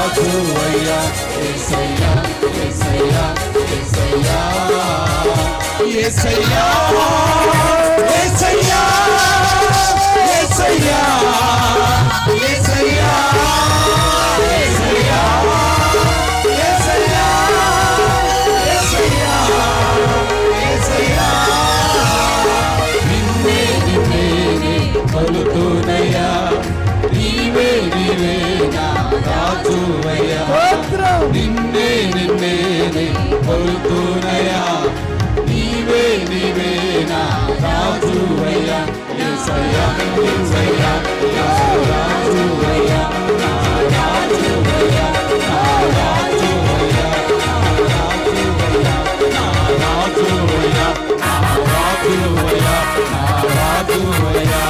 ராகுவையா ஏசையா ஏசையா ஏசையா ஏசையா ஏசையா ஏசையா ஏசையா पलतो नया నీవే నీవే రాజువయ్యా. నిన్నే నిన్నే కొలుతునయా నీవే నీవే నా రాజువయ్యా. ఎసయ్యా రాజువయ్యా. రాజువయ్యా రాజువయ్యా రాజువయ్యా.